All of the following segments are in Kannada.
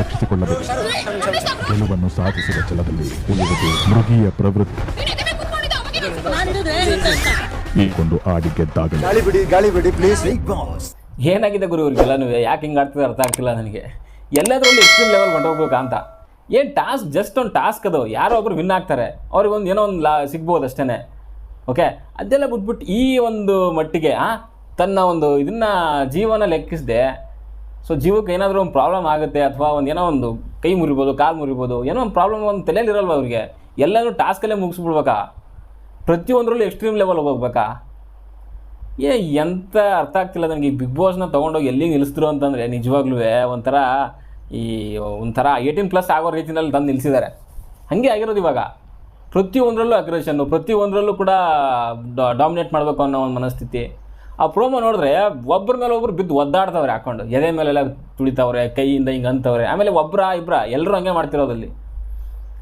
ರಕ್ಷಿಸಿಕೊಳ್ಳಬೇಕಾಗಿದೆ ಗೆಲುವನ್ನು ಸಾಧಿಸಿದ ಛಲದಲ್ಲಿ ಉಳಿಯುವುದು ಮೃಗೀಯ ಪ್ರವೃತ್ತಿ. ಒಂದು ಆಡಿ ಗೆದ್ದಾಗ ಗಾಳಿ ಬಿಡಿ ಗಾಳಿ ಬಿಡಿ ಏನಾಗಿದೆ ಗುರು ಇವ್ರಿಗೆಲ್ಲನೂ ಯಾಕೆ ಹಿಂಗೆ ಆಗ್ತದೆ ಅರ್ಥ ಆಗ್ತಿಲ್ಲ ನನಗೆ. ಎಲ್ಲದರಲ್ಲೂ ಎಕ್ಸ್ಟ್ರೀಮ್ ಲೆವೆಲ್ ಹೊಂಟೋಗ್ಬೇಕು ಅಂತ. ಏನು ಟಾಸ್ಕ್ ಜಸ್ಟ್ ಒಂದು ಟಾಸ್ಕ್ ಅದು. ಯಾರೋ ಒಬ್ರು ವಿನ್ ಆಗ್ತಾರೆ. ಅವ್ರಿಗೊಂದು ಏನೋ ಒಂದು ಲಾ, ಸಿಗ್ಬೋದು ಅಷ್ಟೇ ಓಕೆ ಅದೆಲ್ಲ ಬಿಟ್ಬಿಟ್ಟು ಈ ಒಂದು ಮಟ್ಟಿಗೆ ತನ್ನ ಒಂದು ಇದನ್ನ ಜೀವನ ಲೆಕ್ಕಿಸದೆ ಸೊ ಜೀವಕ್ಕೆ ಏನಾದರೂ ಒಂದು ಪ್ರಾಬ್ಲಮ್ ಆಗುತ್ತೆ ಅಥವಾ ಒಂದು ಏನೋ ಒಂದು ಕೈ ಮುರಿಬೋದು, ಕಾಲು ಮುರಿಬೋದು, ಏನೋ ಒಂದು ಪ್ರಾಬ್ಲಮ್ ಒಂದು ತಲೆಯಲ್ಲಿ ಇರಲ್ವ ಅವ್ರಿಗೆ? ಎಲ್ಲನೂ ಟಾಸ್ಕಲ್ಲೇ ಮುಗಿಸ್ಬಿಡ್ಬೇಕಾ? ಪ್ರತಿಯೊಂದರಲ್ಲೂ ಎಕ್ಸ್ಟ್ರೀಮ್ ಲೆವೆಲ್ ಹೋಗ್ಬೇಕಾ? ಏ ಎಂಥ ಅರ್ಥ ಆಗ್ತಿಲ್ಲ ನನಗೆ ಈ ಬಿಗ್ ಬಾಸ್ನ ತೊಗೊಂಡೋಗಿ ಎಲ್ಲಿ ನಿಲ್ಲಿಸಿದ್ರು ಅಂತಂದರೆ ನಿಜವಾಗ್ಲೂ ಒಂಥರ ಈ ಒಂಥರ ಏಯ್ಟೀನ್ ಪ್ಲಸ್ ಆಗೋ ರೀತಿಯಲ್ಲಿ ತಂದು ನಿಲ್ಲಿಸಿದ್ದಾರೆ. ಹಾಗೆ ಆಗಿರೋದು ಇವಾಗ. ಪ್ರತಿಯೊಂದರಲ್ಲೂ ಅಗ್ರೆಷನ್ನು ಪ್ರತಿಯೊಂದರಲ್ಲೂ ಕೂಡ ಡಾಮಿನೇಟ್ ಮಾಡಬೇಕು ಅನ್ನೋ ಒಂದು ಮನಸ್ಥಿತಿ. ಆ ಪ್ರೋಮೋ ನೋಡಿದ್ರೆ ಒಬ್ಬರ ಮೇಲೆ ಒಬ್ರು ಬಿದ್ದು ಒದ್ದಾಡ್ತವ್ರೆ ಹಾಕೊಂಡು. ಎದೆ ಮೇಲೆಲ್ಲ ತುಳಿತವ್ರೆ, ಕೈಯಿಂದ ಹಿಂಗೆ ಅಂತವ್ರೆ ಆಮೇಲೆ ಒಬ್ಬರ ಇಬ್ಬರ ಎಲ್ಲರೂ ಹಂಗೆ ಮಾಡ್ತಿರೋದಲ್ಲಿ.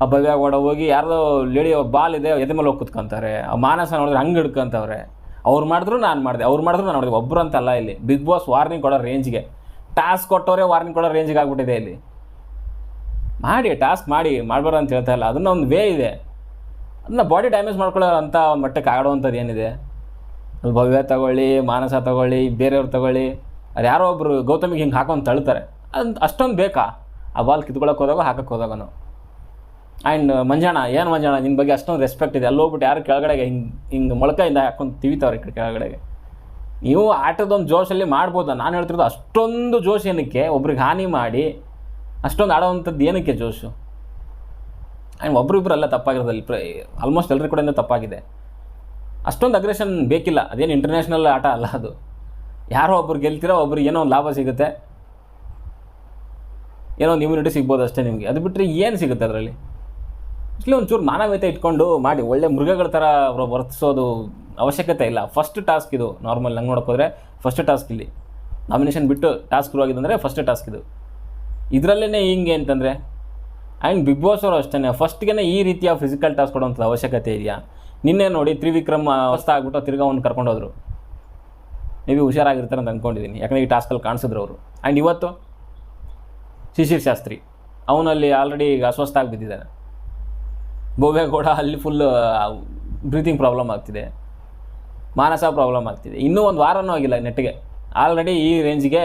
ಆ ಭವ್ಯ ಹೋಗಿ ಯಾರ್ದೋ ಲೇಡಿ ಬಾಲ್ ಇದೆ, ಎದೆ ಮೇಲೆ ಹೋಗಿ ಕುತ್ಕೊಂತಾರೆ ಆ ಮಾನಸ ನೋಡಿದ್ರೆ ಹಂಗೆ ಹಿಡ್ಕೊಂತವ್ರೆ. ಅವ್ರು ಮಾಡಿದ್ರು ನಾನು ಮಾಡಿದೆ, ಅವ್ರು ಮಾಡಿದ್ರು ನಾನು ಮಾಡಿದೆ. ಒಬ್ಬರು ಅಂತಲ್ಲ ಇಲ್ಲಿ. ಬಿಗ್ ಬಾಸ್ ವಾರ್ನಿಂಗ್ ಕೊಡೋ ರೇಂಜ್ಗೆ ಟಾಸ್ಕ್ ಕೊಟ್ಟವರೇ ವಾರ್ನಿಂಗ್ ಕೊಡೋ ರೇಂಜ್ಗೆ ಆಗ್ಬಿಟ್ಟಿದೆ ಇಲ್ಲಿ. ಮಾಡಿ ಟಾಸ್ಕ್ ಮಾಡಿ, ಮಾಡಬಾರ್ದು ಅಂತ ಹೇಳ್ತಾ ಇಲ್ಲ. ಅದನ್ನ ಒಂದು ವೇ ಇದೆ. ಅದನ್ನ ಬಾಡಿ ಡ್ಯಾಮೇಜ್ ಮಾಡ್ಕೊಳ್ಳೋ ಅಂಥ ಮಟ್ಟಕ್ಕೆ ಆಡೋವಂಥದ್ದು ಏನಿದೆ? ಭವ್ಯ ತಗೊಳ್ಳಿ, ಮಾನಸ ತಗೊಳ್ಳಿ, ಬೇರೆಯವ್ರು ತಗೊಳ್ಳಿ. ಅದು ಯಾರೋ ಒಬ್ಬರು ಗೌತಮಿಗೆ ಹಿಂಗೆ ಹಾಕೊಂಡು ತಳ್ತಾರೆ. ಅದು ಅಷ್ಟೊಂದು ಬೇಕಾ? ಆ ಬಾಲ್ ಕಿತ್ಕೊಳಕ್ಕೆ ಹೋದಾಗ ಹಾಕಕ್ಕೆ ಹೋದಾಗನು ಆ್ಯಂಡ್ ಮಂಜಾಣ, ಏನು ಮಂಜಾಣ ನಿನ್ನ ಬಗ್ಗೆ ಅಷ್ಟೊಂದು ರೆಸ್ಪೆಕ್ಟ್ ಇದೆ. ಅಲ್ಲಿ ಹೋಗ್ಬಿಟ್ಟು ಯಾರು ಕೆಳಗಡೆಗೆ ಹಿಂಗೆ ಹಿಂಗೆ ಮೊಳಕೆಯಿಂದ ಹಾಕೊಂಡು ತಿವಿತಾವ್ರೆ ಈ ಕಡೆ ಕೆಳಗಡೆಗೆ. ನೀವು ಆಟದೊಂದು ಜೋಶಲ್ಲಿ ಮಾಡ್ಬೋದಾ? ನಾನು ಹೇಳ್ತಿರೋದು ಅಷ್ಟೊಂದು ಜೋಶ್ ಏನಕ್ಕೆ? ಒಬ್ರಿಗೆ ಹಾನಿ ಮಾಡಿ ಅಷ್ಟೊಂದು ಆಡೋವಂಥದ್ದು ಏನಕ್ಕೆ ಜೋಶು? ಆ್ಯಂಡ್ ಒಬ್ರಿಬ್ರು ಎಲ್ಲ ತಪ್ಪಾಗಿರೋದಲ್ಲಿ ಆಲ್ಮೋಸ್ಟ್ ಎಲ್ಲರ ಕಡೆಯಿಂದ ತಪ್ಪಾಗಿದೆ. ಅಷ್ಟೊಂದು ಅಗ್ರೆಷನ್ ಬೇಕಿಲ್ಲ. ಅದೇನು ಇಂಟರ್ನ್ಯಾಷನಲ್ ಆಟ ಅಲ್ಲ ಅದು. ಯಾರೋ ಒಬ್ರು ಗೆಲ್ತಿರೋ ಒಬ್ರಿಗೆ ಏನೋ ಒಂದು ಲಾಭ ಸಿಗುತ್ತೆ. ಏನೋ ಒಂದು ಇಮ್ಯುನಿಟಿ ಸಿಗ್ಬೋದು ಅಷ್ಟೇ ನಿಮಗೆ. ಅದು ಬಿಟ್ಟರೆ ಏನು ಸಿಗುತ್ತೆ ಅದರಲ್ಲಿ? ಇಷ್ಟೇ ಒಂಚೂರು ಮಾನವೀಯತೆ ಇಟ್ಕೊಂಡು ಮಾಡಿ. ಒಳ್ಳೆ ಮೃಗಗಳ ಥರ ಅವರು ವರ್ತಿಸೋದು ಅವಶ್ಯಕತೆ ಇಲ್ಲ. ಫಸ್ಟ್ ಟಾಸ್ಕ್ ಇದು. ನಾರ್ಮಲ್ ನಂಗೆ ನೋಡೋಕ್ಕೋದ್ರೆ ಫಸ್ಟ್ ಟಾಸ್ಕ್ ಇಲ್ಲಿ. ನಾಮಿನೇಷನ್ ಬಿಟ್ಟು ಟಾಸ್ಕ್ ಶುರುವಾಗಿದೆ ಆಗಿದಂದರೆ ಫಸ್ಟ್ ಟಾಸ್ಕ್ ಇದು. ಇದರಲ್ಲೇ ಹಿಂಗೆ ಅಂತಂದರೆ? ಆ್ಯಂಡ್ ಬಿಗ್ ಬಾಸ್ ಅವರು ಅಷ್ಟೇ ಫಸ್ಟ್ಗೆ ಈ ರೀತಿಯ ಫಿಸಿಕಲ್ ಟಾಸ್ಕ್ ಕೊಡುವಂಥದ್ದು ಅವಶ್ಯಕತೆ ಇದೆಯಾ? ನಿನ್ನೆ ನೋಡಿ ತ್ರಿವಿಕ್ರಮ್ ಅವಸ್ಥೆ ಆಗ್ಬಿಟ್ಟು ತಿರ್ಗಾ ಅವ್ನು ಕರ್ಕೊಂಡೋದ್ರು ನೀವು ಹುಷಾರಾಗಿರ್ತಾರೆ ಅಂತ ಅಂದ್ಕೊಂಡಿದ್ದೀನಿ ಯಾಕಂದರೆ ಈ ಟಾಸ್ಕಲ್ಲಿ ಕಾಣಿಸಿದ್ರು ಅವರು. ಆ್ಯಂಡ್ ಇವತ್ತು ಶಿಶಿರ್ ಶಾಸ್ತ್ರಿ, ಅವನಲ್ಲಿ ಆಲ್ರೆಡಿ ಈಗ ಅಸ್ವಸ್ಥ ಆಗಿ ಬಿದ್ದಿದ್ದಾನೆ ಬೋವೇಗೌಡ ಅಲ್ಲಿ ಫುಲ್ ಬ್ರೀತಿಂಗ್ ಪ್ರಾಬ್ಲಮ್ ಆಗ್ತಿದೆ. ಮಾನಸ ಪ್ರಾಬ್ಲಮ್ ಆಗ್ತಿದೆ. ಇನ್ನೂ ಒಂದು ವಾರನೂ ಆಗಿಲ್ಲ ನೆಟ್ಟಿಗೆ. ಆಲ್ರೆಡಿ ಈ ರೇಂಜ್ಗೆ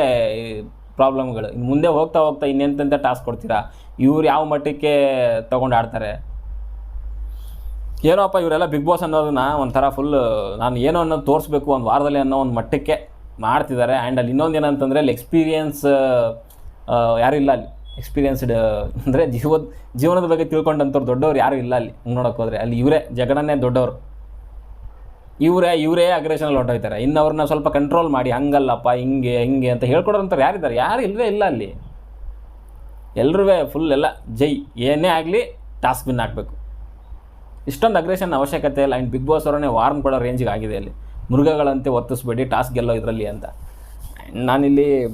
ಪ್ರಾಬ್ಲಮ್ಗಳು. ಇನ್ನು ಮುಂದೆ ಹೋಗ್ತಾ ಹೋಗ್ತಾ ಇನ್ನೆಂತೆಂಥ ಟಾಸ್ಕ್ ಕೊಡ್ತೀರಾ? ಇವ್ರು ಯಾವ ಮಟ್ಟಕ್ಕೆ ತೊಗೊಂಡು ಆಡ್ತಾರೆ? ಏನೋಪ್ಪ ಇವರೆಲ್ಲ ಬಿಗ್ ಬಾಸ್ ಅನ್ನೋದನ್ನ ಒಂಥರ ಫುಲ್ ನಾನು ಏನೋ ಅನ್ನೋದು ತೋರಿಸ್ಬೇಕು ಒಂದು ವಾರದಲ್ಲಿ ಅನ್ನೋ ಒಂದು ಮಟ್ಟಕ್ಕೆ ಮಾಡ್ತಿದ್ದಾರೆ. ಆ್ಯಂಡ್ ಅಲ್ಲಿ ಇನ್ನೊಂದು ಏನಂತಂದರೆ, ಅಲ್ಲಿ ಎಕ್ಸ್ಪೀರಿಯನ್ಸ್ ಯಾರೂ ಇಲ್ಲ ಅಲ್ಲಿ. ಎಕ್ಸ್ಪೀರಿಯನ್ಸ್ಡ್ ಅಂದರೆ ಜೀವದ, ಜೀವನದ ಬಗ್ಗೆ ತಿಳ್ಕೊಂಡಂಥವ್ರು ದೊಡ್ಡವ್ರು ಯಾರೂ ಇಲ್ಲ ಅಲ್ಲಿ. ನೋಡೋಕ್ಕೋದ್ರೆ ಅಲ್ಲಿ ಇವರೇ ಜಗಡನ್ನೇ ದೊಡ್ಡವರು. ಇವರೇ ಇವರೇ ಅಗ್ರೆಷನಲ್ಲಿ ಹೊಟ್ಟೋಗ್ತಾರೆ ಇನ್ನು ಅವ್ರನ್ನ ಸ್ವಲ್ಪ ಕಂಟ್ರೋಲ್ ಮಾಡಿ, ಹಂಗಲ್ಲಪ್ಪ, ಹಿಂಗೆ ಹಿಂಗೆ ಅಂತ ಹೇಳ್ಕೊಡೋರಂತಾರೆ ಯಾರಿದ್ದಾರೆ? ಯಾರು ಇಲ್ಲವೇ ಇಲ್ಲ ಅಲ್ಲಿ. ಎಲ್ಲರೂ ಫುಲ್ ಎಲ್ಲ ಜೈ. ಏನೇ ಆಗಲಿ ಟಾಸ್ಕ್ ವಿನ್ ಆಗಬೇಕು. ಇಷ್ಟೊಂದು ಅಗ್ರೆಷನ್ ಅವಶ್ಯಕತೆ ಇಲ್ಲ. ಆ್ಯಂಡ್ ಬಿಗ್ ಬಾಸ್ ಅವರನ್ನೇ ವಾರ್ನ್ ಕೊಡೋ ರೇಂಜಿಗೆ ಆಗಿದೆ ಅಲ್ಲಿ. ಮೃಗಗಳಂತೆ ಒತ್ತಿಸ್ಬೇಡಿ ಟಾಸ್ಕ್ ಗೆಲ್ಲೋ ಇದರಲ್ಲಿ ಅಂತ. ನಾನಿಲ್ಲಿ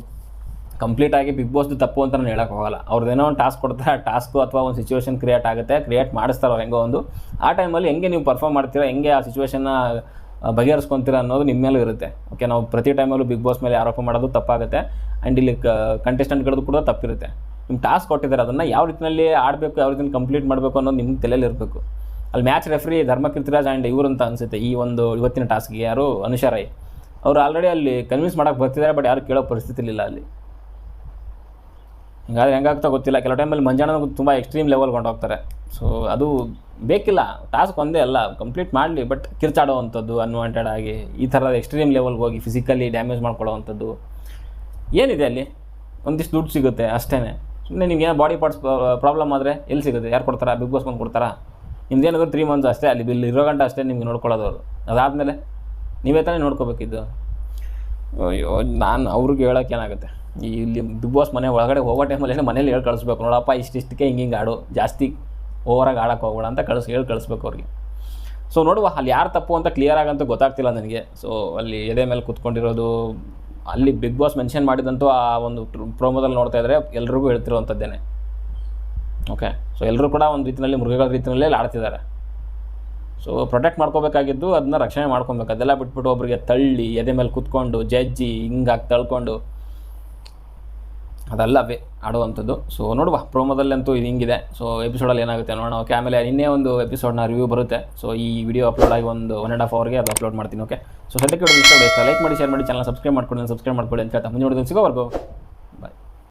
ಕಂಪ್ಲೀಟಾಗಿ ಬಿಗ್ ಬಾಸ್ದು ತಪ್ಪು ಅಂತ ನಾನು ಹೇಳಕ್ಕೆ ಹೋಗಲ್ಲ. ಅವ್ರದ್ದೇನೋ ಒಂದು ಟಾಸ್ಕ್ ಕೊಡ್ತಾರೆ, ಆ ಟಾಸ್ಕು ಅಥವಾ ಒಂದು ಸಿಚುವೇಶನ್ ಕ್ರಿಯೇಟ್ ಆಗುತ್ತೆ ಕ್ರಿಯೇಟ್ ಮಾಡಿಸ್ತಾರೆ ಅವ್ರು ಹೆಂಗೋ ಒಂದು. ಆ ಟೈಮಲ್ಲಿ ಹೆಂಗೆ ನೀವು ಪರ್ಫಾರ್ಮ್ ಮಾಡ್ತೀರಾ, ಹೆಂಗೆ ಆ ಸಿಚುವೇಶನ್ನ ಬಗೆಹರಿಸ್ಕೊತೀರಾ ಅನ್ನೋದು ನಿಮ್ಮ ಮೇಲೂ ಇರುತ್ತೆ. ಓಕೆ ನಾವು ಪ್ರತಿ ಟೈಮಲ್ಲೂ ಬಿಗ್ ಬಾಸ್ ಮೇಲೆ ಆರೋಪ ಮಾಡೋದು ತಪ್ಪಾಗುತ್ತೆ. ಆ್ಯಂಡ್ ಇಲ್ಲಿ ಕಂಟೆಸ್ಟೆಂಟ್ಗಳದ್ದು ಕೂಡ ತಪ್ಪಿರುತ್ತೆ. ನಿಮ್ಮ ಟಾಸ್ಕ್ ಕೊಟ್ಟಿದ್ದಾರೆ, ಅದನ್ನು ಯಾವ ರೀತಿಯಲ್ಲಿ ಆಡಬೇಕು, ಯಾವ ರೀತಿಯಲ್ಲಿ ಕಂಪ್ಲೀಟ್ ಮಾಡಬೇಕು ಅನ್ನೋದು ನಿಮ್ಮ ತಲೆಯಲ್ಲಿ ಇರಬೇಕು. ಅಲ್ಲಿ ಮ್ಯಾಚ್ ರೆಫ್ರಿ ಧರ್ಮಕೀರ್ತಿರಾಜ್ ಆ್ಯಂಡ್ ಇವರು ಅಂತ ಅನಿಸುತ್ತೆ, ಈ ಒಂದು ಇವತ್ತಿನ ಟಾಸ್ಕ್ಗೆ ಯಾರು, ಅನುಷಾ ರೈ. ಅವರು ಆಲ್ರೆಡಿ ಅಲ್ಲಿ ಕನ್ವಿನ್ಸ್ ಮಾಡೋಕ್ಕೆ ಬರ್ತಿದ್ದಾರೆ ಬಟ್ ಯಾರು ಕೇಳೋ ಪರಿಸ್ಥಿತಿ ಇಲ್ಲ ಅಲ್ಲಿ. ಹಿಂಗಾದ್ರೆ ಹೆಂಗಾಗ್ತಾ ಗೊತ್ತಿಲ್ಲ. ಕೆಲವು ಟೈಮಲ್ಲಿ ಮಂಜಾಣ ತುಂಬ ಎಕ್ಸ್ಟ್ರೀಮ್ ಲೆವೆಲ್ ಕೊಂಡೋಗ್ತಾರೆ ಸೊ ಅದು ಬೇಕಿಲ್ಲ. ಟಾಸ್ಕ್ ಒಂದೇ ಅಲ್ಲ. ಕಂಪ್ಲೀಟ್ ಮಾಡಲಿ. ಬಟ್ ಕಿರ್ಚಾಡೋವಂಥದ್ದು ಅನ್ವಾಂಟೆಡ್ ಆಗಿ, ಈ ಥರದ ಎಕ್ಸ್ಟ್ರೀಮ್ ಲೆವೆಲ್ಗೆ ಹೋಗಿ ಫಿಸಿಕಲಿ ಡ್ಯಾಮೇಜ್ ಮಾಡ್ಕೊಳ್ಳೋವಂಥದ್ದು ಏನಿದೆ ಅಲ್ಲಿ? ಒಂದಿಷ್ಟು ದುಡ್ಡು ಸಿಗುತ್ತೆ ಅಷ್ಟೇ ಸುಮ್ಮನೆ ನಿಮ್ಗೆ ಏನೋ ಬಾಡಿ ಪಾರ್ಟ್ಸ್ ಪ್ರಾಬ್ಲಮ್ ಆದರೆ ಎಲ್ಲಿ ಸಿಗುತ್ತೆ? ಯಾರು ಕೊಡ್ತಾರಾ? ಬಿಗ್ ಬಾಸ್ ಬಂದು ಕೊಡ್ತಾರಾ? ನಿಮ್ದೇನಾದರೂ ತ್ರೀ ಮಂತ್ಸ್ ಅಷ್ಟೇ. ಅಲ್ಲಿ ಬಿಲ್ ಇರೋ ಗಂಟೆ ಅಷ್ಟೇ ನಿಮ್ಗೆ ನೋಡ್ಕೊಳ್ಳೋದು ಅವರು. ಅದಾದಮೇಲೆ ನೀವೇ ತಾನೇ ನೋಡ್ಕೋಬೇಕಿದ್ದು. ಅಯ್ಯೋ, ನಾನು ಅವ್ರಿಗೆ ಹೇಳೋಕೆ ಏನಾಗುತ್ತೆ? ಈ ಇಲ್ಲಿ ಬಿಗ್ ಬಾಸ್ ಮನೆ ಒಳಗಡೆ ಹೋಗೋ ಟೈಮಲ್ಲಿ ಮನೇಲಿ ಹೇಳಿ ಕಳಿಸ್ಬೇಕು. ನೋಡಪ್ಪ ಇಷ್ಟಿಷ್ಟಕ್ಕೆ ಹಿಂಗೆ ಹಿಂಗೆ ಆಡು. ಜಾಸ್ತಿ ಓವರಾಗಿ ಆಡೋಕೆ ಹೋಗೋಣ ಅಂತ ಕಳಿಸ್, ಹೇಳಿ ಕಳಿಸ್ಬೇಕು ಅವ್ರಿಗೆ. ಸೊ ನೋಡುವ, ಅಲ್ಲಿ ಯಾರು ತಪ್ಪು ಅಂತ ಕ್ಲಿಯರ್ ಆಗಂತೂ ಗೊತ್ತಾಗ್ತಿಲ್ಲ ನನಗೆ. ಸೊ ಅಲ್ಲಿ ಎದೆ ಮೇಲೆ ಕುತ್ಕೊಂಡಿರೋದು, ಅಲ್ಲಿ ಬಿಗ್ ಬಾಸ್ ಮೆನ್ಷನ್ ಮಾಡಿದಂತೂ ಆ ಒಂದು ಪ್ರೋಮೋದಲ್ಲಿ ನೋಡ್ತಾ ಇದ್ದರೆ ಎಲ್ರಿಗೂ ಹೇಳ್ತಿರುವಂಥದ್ದೇನೆ ಓಕೆ ಸೊ ಎಲ್ಲರೂ ಕೂಡ ಒಂದು ರೀತಿಯಲ್ಲಿ ಮೃಗಗಳ ರೀತಿಯಲ್ಲೇ ಆಡ್ತಿದ್ದಾರೆ. ಸೊ ಪ್ರೊಟೆಕ್ಟ್ ಮಾಡ್ಕೋಬೇಕಾಗಿದ್ದು ಅದನ್ನ ರಕ್ಷಣೆ ಮಾಡ್ಕೊಬೇಕು. ಅದೆಲ್ಲ ಬಿಟ್ಬಿಟ್ಟು ಒಬ್ಬರಿಗೆ ತಳ್ಳಿ, ಎದೆ ಮೇಲೆ ಕುತ್ಕೊಂಡು ಜಜ್ಜಿ ಹಿಂಗಾಗಿ ತಳ್ಕೊಂಡು ಅದಲ್ಲ ಬೇ ಆಡುವಂಥದ್ದು. ಸೊ ನೋಡುವ. ಪ್ರೋಮೋದಲ್ಲಂತೂ ಇದು ಹಿಂಗಿದೆ. ಸೊ ಎಪಿಸೋಡಲ್ಲಿ ಏನಾಗುತ್ತೆ ನೋಡೋಣ. ಓಕೆ ಆಮೇಲೆ ಇನ್ನೇ ಒಂದು ಎಪಿಸೋಡ್ನ ರಿವ್ಯೂ ಬರುತ್ತೆ. ಸೊ ಈ ವಿಡಿಯೋ ಅಪ್ಲೋಡ್ ಆಗಿ ಒಂದು ಒನ್ ಆ್ಯಂಡ್ ಹಾಫ್ ಅವರ್ಗೆ ಅದು ಅಪ್ಲೋಡ್ ಮಾಡ್ತೀನಿ ಓಕೆ ಸೊ ಸದ್ಯಕ್ಕೆ ಇಷ್ಟ ಲೈಕ್ ಮಾಡಿ ಶೇರ್ ಮಾಡಿ ಚಾನಲ್ ಸಬ್ಸ್ಕ್ರೈಬ್ ಮಾಡ್ಕೊಂಡು ಸಬ್ಸ್ಕ್ರೈಬ್ ಮಾಡ್ಕೊಳ್ಳಿ ಅಂತ ಹೇಳ್ತಾ. ಮುಂದೆ ನೋಡೋದು ಸಿಗೋವರೆಗೂ